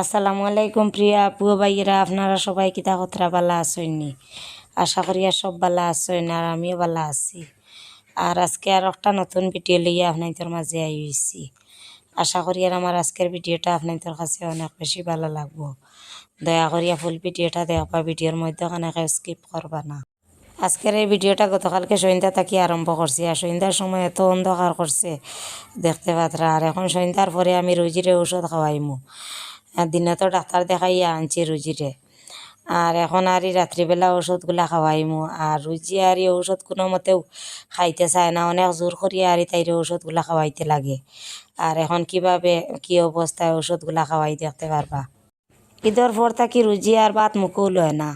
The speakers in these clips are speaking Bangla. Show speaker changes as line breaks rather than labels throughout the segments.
আসসালামু আলাইকুম প্রিয়া আপু ভাইয়েরা, আপনারা সবাই কিতা কতরা বালা আসইনি আশা করি আর সব বালা আসইন আর আমিও বালা আছি। আর আজকে আর একটা নতুন ভিডিও লইয়া আপনাদের মাঝে আইছি। আশা করি আর আমার আজকের ভিডিওটা আপনাদের কাছে অনেক বেশি ভালো লাগবো। দয়া করিয়া ফুল ভিডিওটা দেখবা, ভিডিওর মধ্যে কানাকে স্কিপ করবা না। আজকের এই ভিডিওটা গতকালকে সন্ধ্যা থাকি আরম্ভ করছি আর সন্ধ্যার সময় এত অন্ধকার করছে, দেখতে পাত্রা। আর এখন সন্ধ্যার পরে আমি রুজিরে ঔষধ খাওয়াইমু। দিনে তো ডাক্তার দেখাইয়া আনছি রুজিরে আর এখন আর রাত্রিবেলা ওষুধগুলা খাওয়াইমু আর রুজি আর এই ঔষধ কোনো মতেও খাইতে চায় না। অনেক জোর করিয়া আর তাই ওষুধগুলা খাওয়াইতে লাগে। আর এখন কীভাবে কি অবস্থায় ওষুধগুলা খাওয়াই দেখতে পারবা ঈদর পর থাকি রুজি আর বাত মুখও লয় না।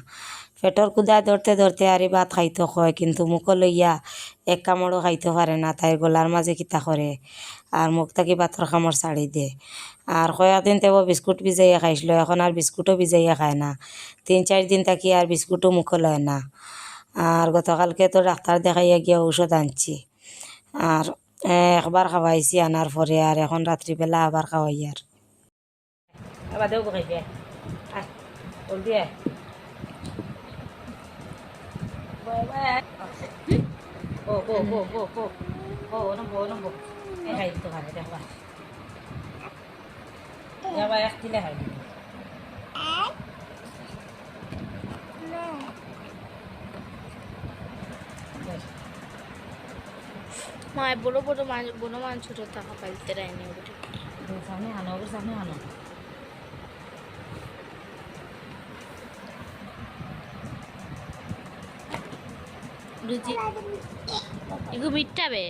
পেটর কুদা ধরতে ধরতে আর ভাত খাইতে হয় কিন্তু মুখও লইয়া এক কামড়ও খাইতে পারে না তাই গলার মাঝে কিতা করে আর মুখ থাকি ভাতর কামড় ছাড়ি দে। আর কয়েকদিন তেও বিস্কুট ভিজাইয়া খাইছিল, এখন আর বিস্কুটও ভিজাইয়া খায় না। তিন চার দিন থাকি আর বিস্কুটও মুখও লয় না। আর গতকালকে তো ডাক্তার দেখাইয়া গিয়া ঔষধ আনছি। আর একবার খাওয়াইছি আনার পরে আর এখন রাত্রিবেলা আবার খাওয়াই আর
মায়ের বড় বড় বড় মাছ ছোট টাকা পাইতে রায়নি ওটা
সামনে আনো ওর সামনে আনো।
রুচি। এগু মিঠা বে।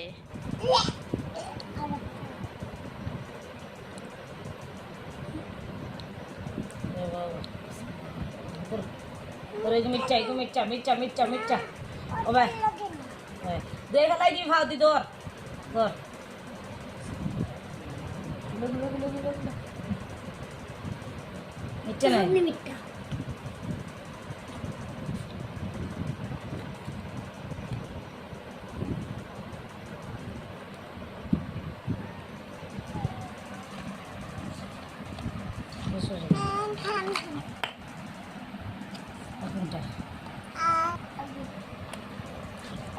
তোর এই মির্চা এই মির্চা মির্চা মির্চা মির্চা ও ভাই দেখ লাই দি ভাও দি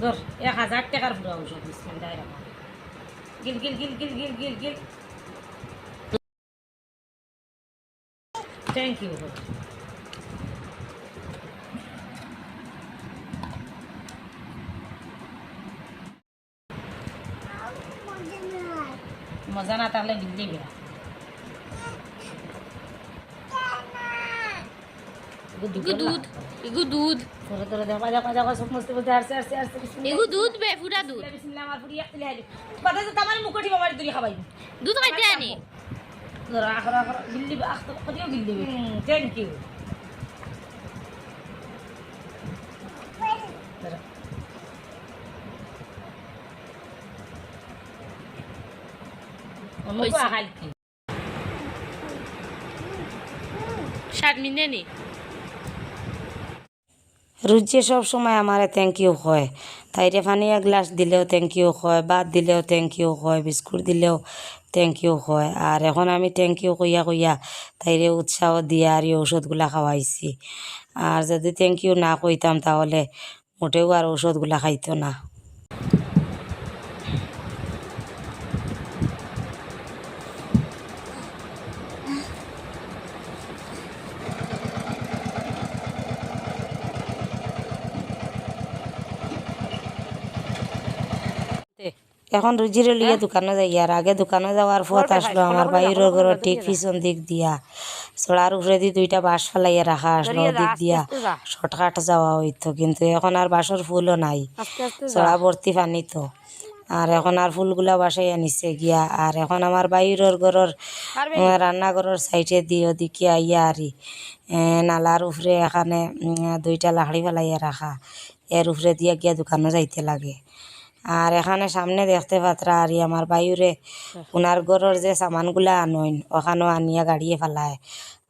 ধর এক হাজার টাকার পুরা ঔষধ রহমানির গিল গিল গিল গিল গিল গিল গিল। থ্যাংক ইউ মজা না তাহলে গিল দিবে
দুধ এগু দুধ।
তোরে তোরে দেখা দেখা দেখা সব মস্তি বলতে আসছে আসছে আসছে
এগু দুধ বে পুরা দুধ।
বিসমিল্লাহ আমার ফুড়ি একটু লাইলি বাদে তো তামার মুকুটি বাবার দুলি খাবাই।
দুধ খাইতে আনি
তোরা আখর আখর গিল্লি আখ তো কদিও গিল্লি থ্যাংক ইউ
হইছে।
হালকি
সাত নি
সব সময় আমারে থ্যাংক ইউ হয় তাইরে পানি এক গ্লাস দিলেও থ্যাংক ইউ হয় ভাত দিলেও থ্যাংক ইউ হয় বিস্কুট দিলেও থ্যাংক ইউ হয় আর এখন আমি থ্যাংক ইউ কইয়া কইয়া তাইরে উৎসাহ দিয়ে আর এই ঔষধগুলা খাওয়াইছি। আর যদি থ্যাংক ইউ না কইতাম তাহলে মোটেও আর ঔষধগুলা খাইতো না। এখন রুজিরে লিয়ে দোকানে যাই আর আগে দোকানে যাওয়ার পথ আসলো আমার বাইরের ঘরের ঠিক পিছন দিক দিয়া। চড়ার উপরে দিয়ে দুইটা বাঁশ ফেলাইয়া রাখা আসলো দিক দিয়া শর্টকাট যাওয়া হইতো কিন্তু এখন আর বাঁশের ফুলও নাই। চড়া ভর্তি পানি তো। আর এখন আর ফুলগুলা বাসাই আনিছে গিয়া। আর এখন আমার বাইরের ঘরের রান্নাঘরের সাইডে দিয়ে ওদিকে আইয়া আরি নালার উপরে এখানে দুইটা লাকড়ি ফেলাইয়া রাখা। এর উপরে দিয়ে গিয়া দোকানে যাইতে লাগে। আর এখানে সামনে দেখতে পাত্রা, আর আমার বাইরে ওনার ঘরের যে সামানগুলা আনইন, ওখানেও আনিয়া গাড়িয়ে ফেলায়।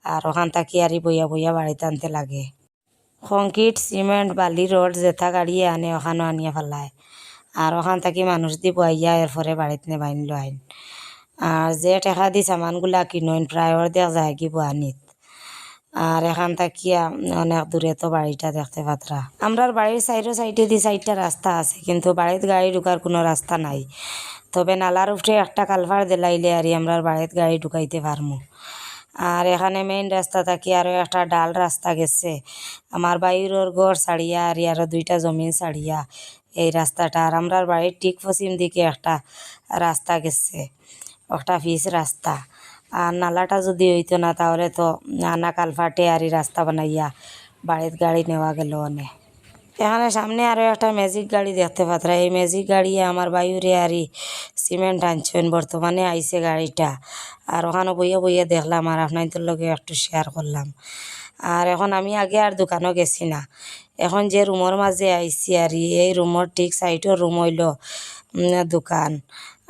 আর ওখান থাকি আরি বইয়া বইয়া বাড়িতে আনতে লাগে। কংক্রিট, সিমেন্ট, বালি, রড যেথা গাড়িয়ে আনে, ওখানেও আনিয়া ফেলায়। আর ওখান থাকি মানুষ দি বইয়া এরপরে বাড়িতে নেবাইন লইন। আর যে টেকা দি সামানগুলা কিনইন, প্রায় অর্ধেক যায় কি বুয়ানিত আর এখান থাকিয়া অনেক দূরে তো বাড়িটা দেখতে পাত্রা। আমরার বাড়ির সাইডে সাইডে দি সাইডটা রাস্তা আছে, কিন্তু বাড়িতে গাড়ি ঢুকার কোনো রাস্তা নাই। তবে নালার উপরে একটা কালভার দিলাইলে আর আমরার বাড়িতে গাড়ি ঢুকাইতে পারমু। আর এখানে মেইন রাস্তা থাকি আরও একটা ডাল রাস্তা গেছে। আমার বাইরের ঘর ছাড়িয়া আর আরও দুইটা জমিন ছাড়িয়া এই রাস্তাটা। আর আমরার বাড়ির ঠিক পশ্চিম দিকে একটা রাস্তা গেছে, একটা পিচ রাস্তা। আর নালাটা যদি হইতো না, তাহলে তো আনা কালফাটে আর রাস্তা বানাইয়া বাড়ির গাড়ি নেওয়া গেল অনেক। এখানে সামনে আরও একটা ম্যাজিক গাড়ি দেখতে পাত্রা। এই ম্যাজিক গাড়ি আমার বায়ুরে আরই সিমেন্ট আনছেন, বর্তমানে আইছে গাড়িটা। আর ওখানে বইয়ে বইয়ে দেখলাম আর আপনাদের লগে একটু শেয়ার করলাম। আর এখন আমি আগে আর দোকানও গেছি না। এখন যে রুমের মাঝে আইছি আর এই রুমের ঠিক সাইডের রুম হইল দোকান।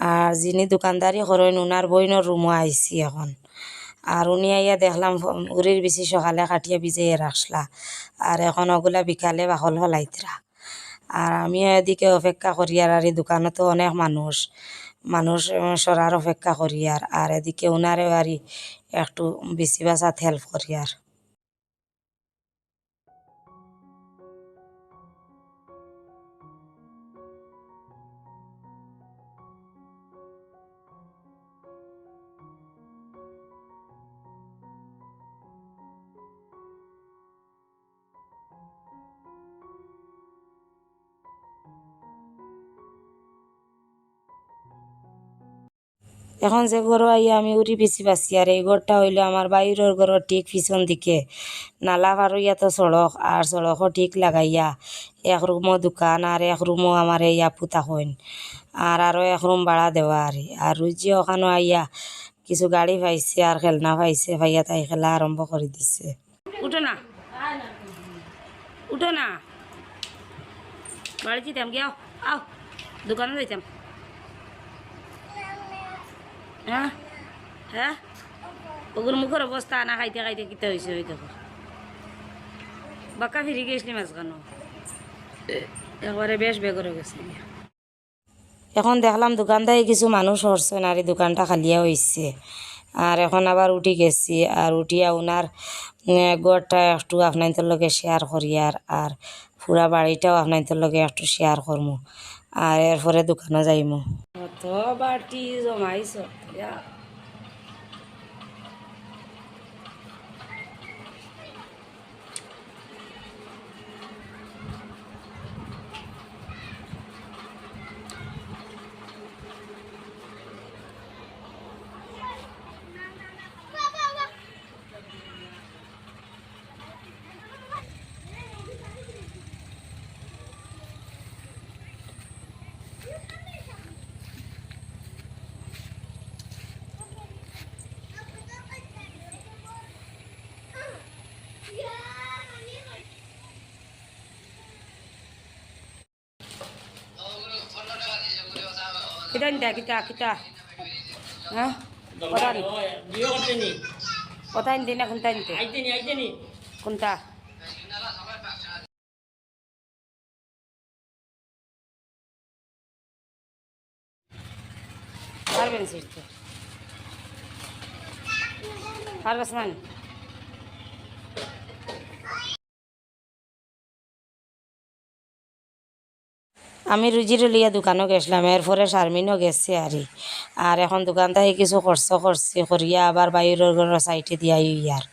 আর যিনি দোকানদারি করেন ওনার বইনের রুমও আইসি এখন। আর উনি আইয়া দেখলাম উরির বেশি সকালে কাটিয়ে ভিজাইয়ে রাখলা আর এখন ওগুলা বিকালে বাকল হলাইতরা আর আমিও এদিকে অপেক্ষা করি আর আর দোকানে তো অনেক মানুষ। মানুষ সরার অপেক্ষা করি আর আর এদিকে উনারেও আর একটু বেশি বাসাত হেল্প করি আর। এখন যে ঘর আইয়া আমি উড়ি পিছি পাচ্ছি আর এই ঘরটা হইল আমার বাইরের ঘরের ঠিক পিছন দিকে। নালা পার হইয়া তো সড়ক আর সড়কও ঠিক লাগাইয়া এক রুমও দোকান আর এক রুমও আমার এই আপু থাকেন আর আরও এক রুম ভাড়া দেওয়া আর। আর রুজি ওখানে আইয়া কিছু গাড়ি পাইছে আর খেলনা পাইছে, ভাইয়া তাই খেলা আরম্ভ করে দিছে। উঠো না। উঠো না। বাড়ি যেতাম গিয়ে আও দোকানে যাইতাম হ্যাঁ মুখের অবস্থা আনা খাইতে খাইতে কিতে হয়েছে ওই দেখো। বাক্কা ফিরে গেছিলি মাঝখানো একবারে বেশ বেগরে গেছে। এখন দেখলাম দোকানদারে কিছু মানুষ হরছেন আর এই দোকানটা খালিয়া হয়েছে আর এখন আবার উঠি গেছি, আর উঠিয়া ওনার গড়টা একটু আপনাদের লগে শেয়ার করি আর আর পুরা বাড়িটাও আপনাদের লগে একটু শেয়ার করমু। আর এরপরে দোকানে যাইমু। কত বাটি জমাইছ? Yeah. না কোনটা নিতে
আইতেনি আইতেনি
কোনটা পারবেন সিটতে পারবেস আমি রুজির লিয়া দোকানও গেছিলাম এরপরে শারমিনও গেছে আরি আর এখন দোকান থেকে কিছু খরচ করছি করিয়া আবার বাইরের ঘরের সাইডে দিয়া ইয়ার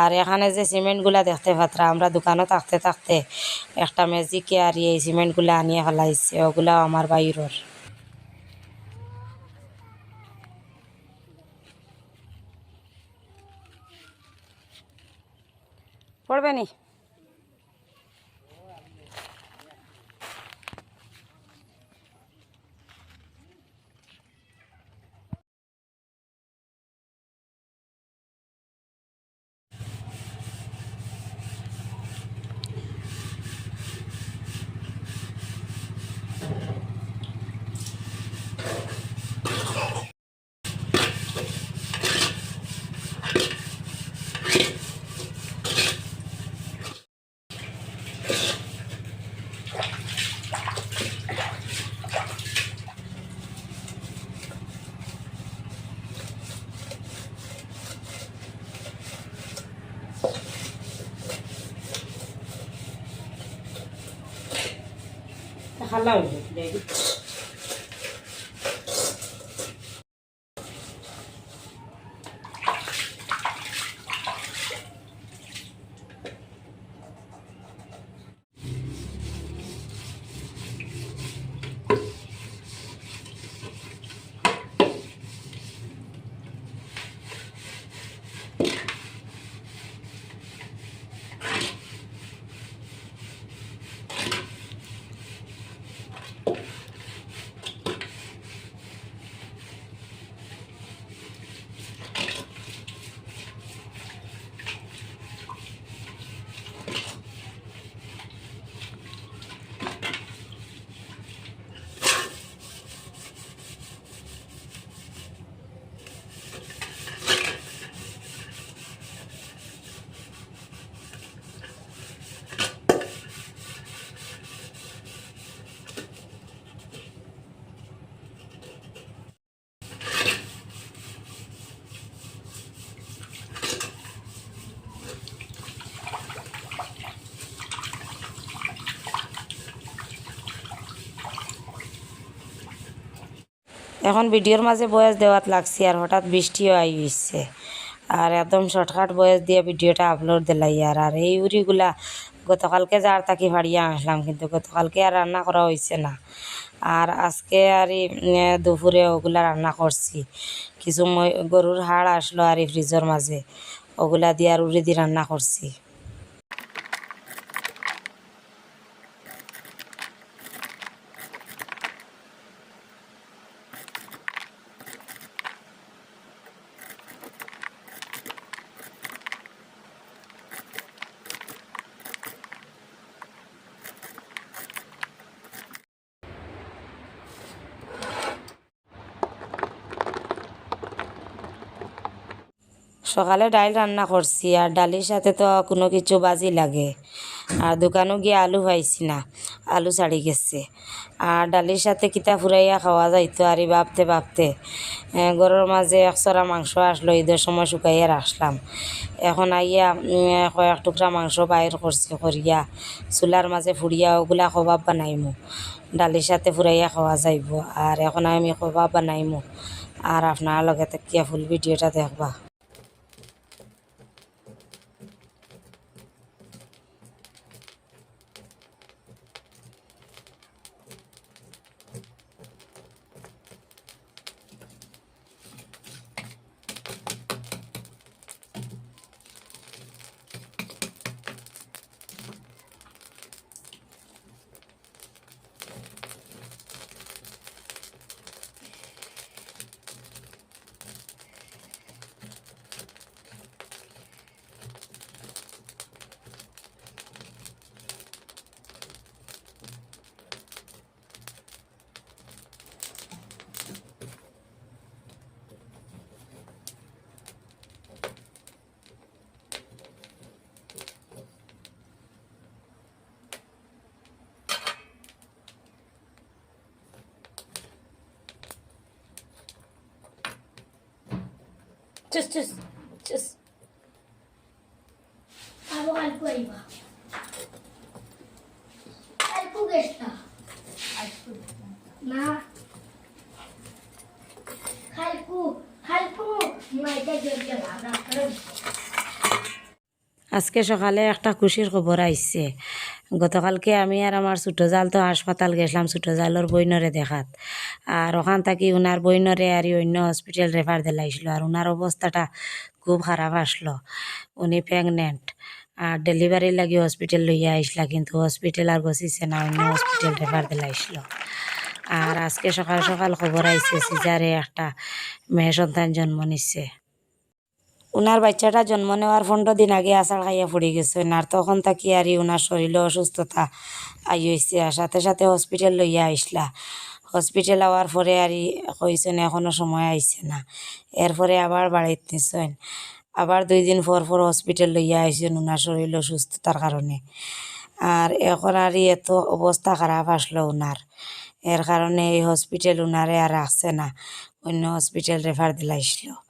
আর এখানে যে সিমেন্টগুলা দেখতে পাত্রা, আমরা দোকানে থাকতে থাকতে একটা ম্যাজিকে আর এই সিমেন্টগুলা আনিয়ে ফেলাইছে ওগুলাও আমার বাইরের পড়বে নি? খালা এখন ভিডিওর মাঝে বয়স দেওয়াত লাগছে আর হঠাৎ বৃষ্টিও আই হইছে। আর একদম শর্টকাট বয়স দিয়ে ভিডিওটা আপলোড দিলাই আর আর এই উড়িগুলা গতকালকে যার তাকি ভাড়িয়ে আসলাম, কিন্তু গতকালকে আর রান্না করা হয়েছে না। আর আজকে আর দুপুরে ওগুলা রান্না করছি। কিছু গরুর হাড় আসলো আর এই ফ্রিজের মাঝে। ওগুলা দিয়ে আর উড়ি দিয়ে রান্না করছি। সকালে ডাইল রান্না করছি, আর ডালির সাথে তো কোনো কিছু বাজি লাগে। আর দোকানও গিয়ে আলু পাইছি না, আলু ছাড়ি গেছে। আর ডালির সাথে কিতা ফুরাইয়া খাওয়া যাইতো আর ভাবতে ভাবতে গরুর মাঝে একশরা মাংস আসলো, ঈদের সময় শুকাইয়া রাখলাম এখন আইয়া কয়েক টুকরা মাংস বাইর করছি করিয়া, চুলার মাঝে ফুরিয়া ওগুলা কবাব বানাইমু। ডালির সাথে ফুরাইয়া খাওয়া যাইব। আর এখন আমি কবাব বানাইমু। আর আপনার লগে কিয়া ফুল ভিডিওটা দেখবা। চুস চুস চুস
আবো কালকে আইবা কালকে গেছটা না কালকু কালকু মাইটা জলকে ভাবনা করে
আজকে সকালে একটা খুশির খবর আইছে গতকালকে আমি আর আমার ছোটো জাল তো হাসপাতাল গেছিলাম, ছোটো জালর বইনরে দেখাত। আর ওখান থাকি ওনার বইনরে আর অন্য হসপিটাল রেফার দিলাইছিল আর ওনার অবস্থাটা খুব খারাপ আসলো উনি প্রেগনেন্ট আর ডেলিভারি লাগি হসপিটাল লইয়া আইসলা কিন্তু হসপিটাল আর বসিছে না, অন্য হসপিটাল রেফার দিলাইছিল। আর আজকে সকাল সকাল খবর আইছে সিজারে একটা মেয়ে সন্তান জন্ম নিচ্ছে উনার বাচ্চাটা জন্ম নেওয়ার পনেরো দিন আগে আষাঢ় খাইয়া পড়ে গেছে। আর তখন থাকি আর ই উনার শরীরে অসুস্থতা আই হয়েছে আর সাথে সাথে হসপিটাল লইয়া আইসলা। হসপিটাল আওয়ার পরে আর কইছেন, এখনও সময় আইছে না। এরপরে আবার বাড়িতে নিছেন আবার দুই দিন পর পর হসপিটাল লইয়া আইছেন উনার শরীর অসুস্থতার কারণে। আর এখন আর এত অবস্থা খারাপ আসলো উনার। এর কারণে এই হসপিটাল উনারে আর রাখছে না। অন্য হসপিটাল রেফার দিলাইছিল।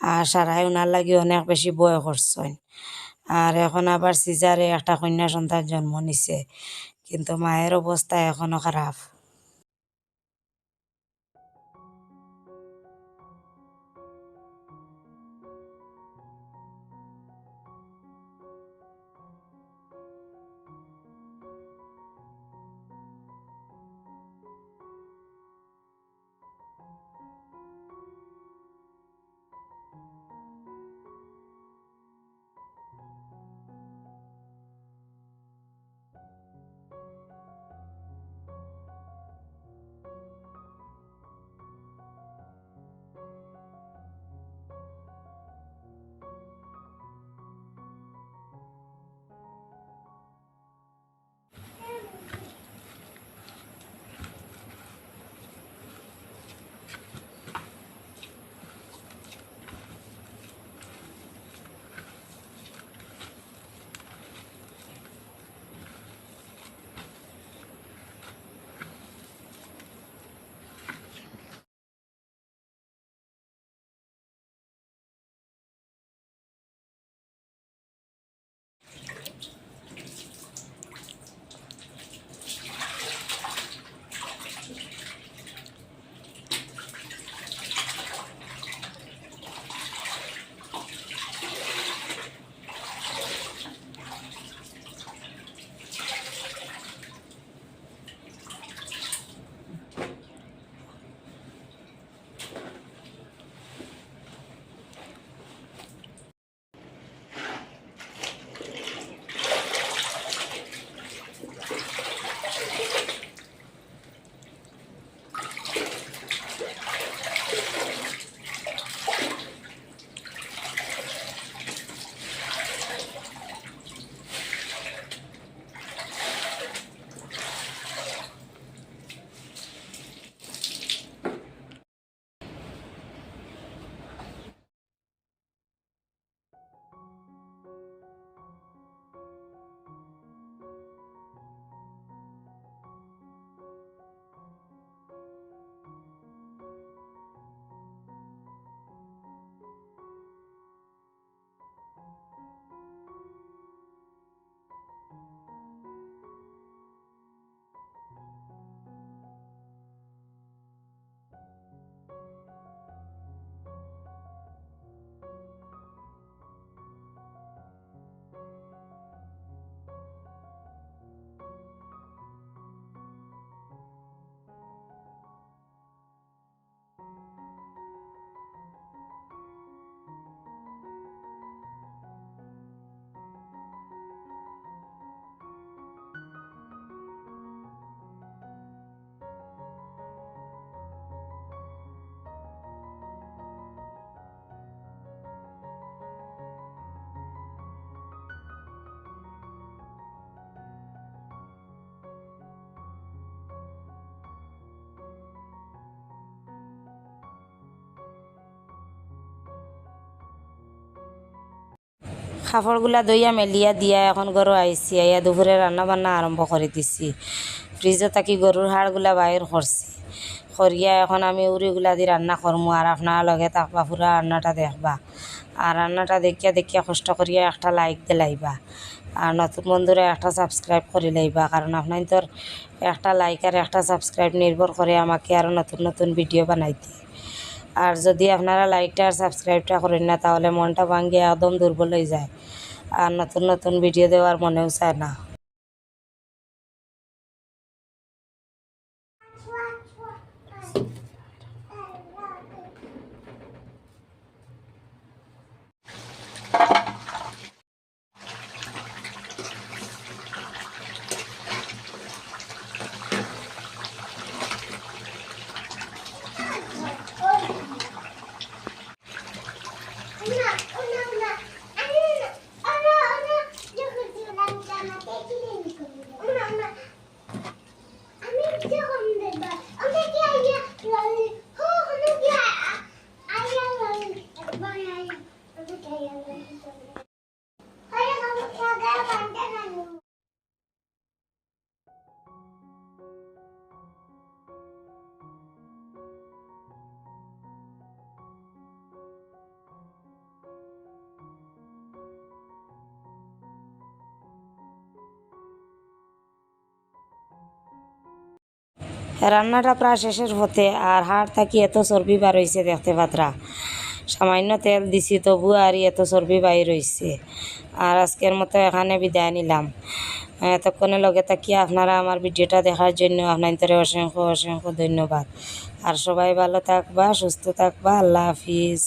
আর সারাই ওনার লাগে অনেক বেশি বয় করছেন। আর এখন আবার সিজারে একটা কন্যা সন্তান জন্ম নিছে, কিন্তু মায়ের অবস্থা এখনও খারাপ। কাপড়গুলা দইয়া মেলিয়া দিয়া এখন গরু আইসি আইয়া দুপুরে রান্না বান্না আরম্ভ করে দিছি। ফ্রিজে থাকি গরুর হাড়গুলা বাইর করছি করিয়া এখন আমি উড়িগুলা দি রান্না করমু আর আপনার লগে থাকবা পুরা রান্নাটা দেখবা। আর রান্নাটা দেখিয়া দেখিয়া কষ্ট করিয়া একটা লাইক দিলাইবা আর নতুন বন্ধুরা একটা সাবস্ক্রাইব করে লাইবা। কারণ আপনার তোর একটা লাইক আর একটা সাবস্ক্রাইব নির্ভর করে আমাকে আরও নতুন নতুন ভিডিও বানাইতে। আর যদি আপনারা লাইকটা আর সাবস্ক্রাইবটা করেন না, তাহলে মনটা ভাঙ্গিয়ে একদম দুর্বল হয়ে যায়। আর নতুন নতুন ভিডিও দেওয়ার মনেও চায় না। রান্নাটা প্রায় শেষের পথে আর হাড় থাকি এত চর্বি বার হয়েছে দেখতে পাত্রা। সামান্য তেল দিছি, তবু আর এত চর্বি বাইর হয়েছে আর আজকের মতো এখানে বিদায় নিলাম। এতক্ষণে লগে থাকি আপনারা আমার ভিডিওটা দেখার জন্য। আপনাদের অসংখ্য অসংখ্য ধন্যবাদ। আর সবাই ভালো থাকবা, সুস্থ থাকবা। আল্লাহ হাফিজ।